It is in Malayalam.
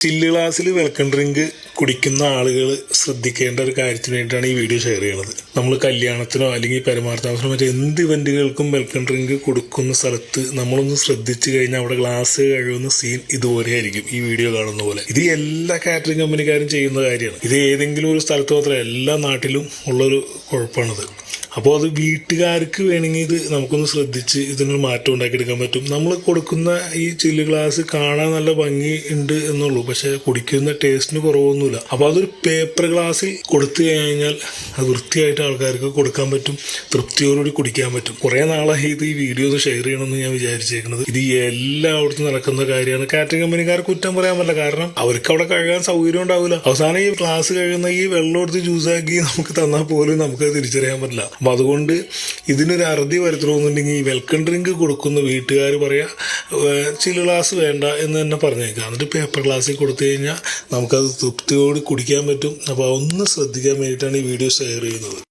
ചില്ല് ഗ്ലാസ്സിൽ വെൽക്കം ഡ്രിങ്ക് കുടിക്കുന്ന ആളുകൾ ശ്രദ്ധിക്കേണ്ട ഒരു കാര്യത്തിന് വേണ്ടിയിട്ടാണ് ഈ വീഡിയോ ഷെയർ ചെയ്യുന്നത് നമ്മൾ കല്യാണത്തിനോ അല്ലെങ്കിൽ പരമാർത്ഥാവസ്ഥ മറ്റേ എന്ത് ഇവന്റുകൾക്കും വെൽക്കം ഡ്രിങ്ക് കൊടുക്കുന്ന സ്ഥലത്ത് നമ്മളൊന്ന് ശ്രദ്ധിച്ചു കഴിഞ്ഞാൽ അവിടെ ഗ്ലാസ് കഴുകുന്ന സീൻ ഇതുപോലെ ആയിരിക്കും ഈ വീഡിയോ കാണുന്ന പോലെ. ഇത് എല്ലാ കാറ്ററിംഗ് കമ്പനിക്കാരും ചെയ്യുന്ന കാര്യമാണ്. ഇത് ഏതെങ്കിലും ഒരു സ്ഥലത്ത് മാത്രമല്ല എല്ലാ നാട്ടിലും ഉള്ളൊരു കുഴപ്പമാണിത്. അപ്പോൾ അത് വീട്ടുകാർക്ക് വേണമെങ്കിൽ ഇത് നമുക്കൊന്ന് ശ്രദ്ധിച്ച് ഇതിനൊരു മാറ്റം ഉണ്ടാക്കിയെടുക്കാൻ പറ്റും. നമ്മൾ കൊടുക്കുന്ന ഈ ചില്ല് ഗ്ലാസ് കാണാൻ നല്ല ഭംഗി ഉണ്ട് എന്നുള്ളൂ. പക്ഷെ കുടിക്കുന്ന ടേസ്റ്റിന് കുറവൊന്നുമില്ല. അപ്പോൾ അതൊരു പേപ്പർ ഗ്ലാസ്സിൽ കൊടുത്തു കഴിഞ്ഞാൽ അത് വൃത്തിയായിട്ട് ആൾക്കാർക്ക് കൊടുക്കാൻ പറ്റും. തൃപ്തിയോടുകൂടി കുടിക്കാൻ പറ്റും. കുറേ നാളായി ഇത് ഈ വീഡിയോ ഒന്ന് ഷെയർ ചെയ്യണമെന്ന് ഞാൻ വിചാരിച്ചേക്കുന്നത്. ഇത് എല്ലായിടത്തും നടക്കുന്ന കാര്യമാണ്. കാറ്ററിംഗ് കമ്പനിക്കാർ കുറ്റം പറയാൻ പറ്റില്ല. കാരണം അവർക്ക് അവിടെ കഴുകാൻ സൗകര്യം ഉണ്ടാവില്ല. അവസാനം ഈ ഗ്ലാസ് കഴുകുന്ന ഈ വെള്ളം എടുത്ത് ജ്യൂസാക്കി നമുക്ക് തന്നാൽ പോലും നമുക്ക് തിരിച്ചറിയാൻ പറ്റില്ല. അപ്പം അതുകൊണ്ട് ഇതിനൊരു അറുതി വരുത്തണമെന്നുണ്ടെങ്കിൽ വെൽക്കം ഡ്രിങ്ക് കൊടുക്കുന്ന വീട്ടുകാർ പറയാ ചില ഗ്ലാസ് വേണ്ട എന്ന് തന്നെ പറഞ്ഞേക്കാം. എന്നിട്ട് പേപ്പർ ഗ്ലാസ്സിൽ കൊടുത്തു കഴിഞ്ഞാൽ നമുക്കത് തൃപ്തിയോട് കുടിക്കാൻ പറ്റും. അപ്പോൾ ഒന്ന് ശ്രദ്ധിക്കാൻ വേണ്ടിയിട്ടാണ് ഈ വീഡിയോ ഷെയർ ചെയ്യുന്നത്.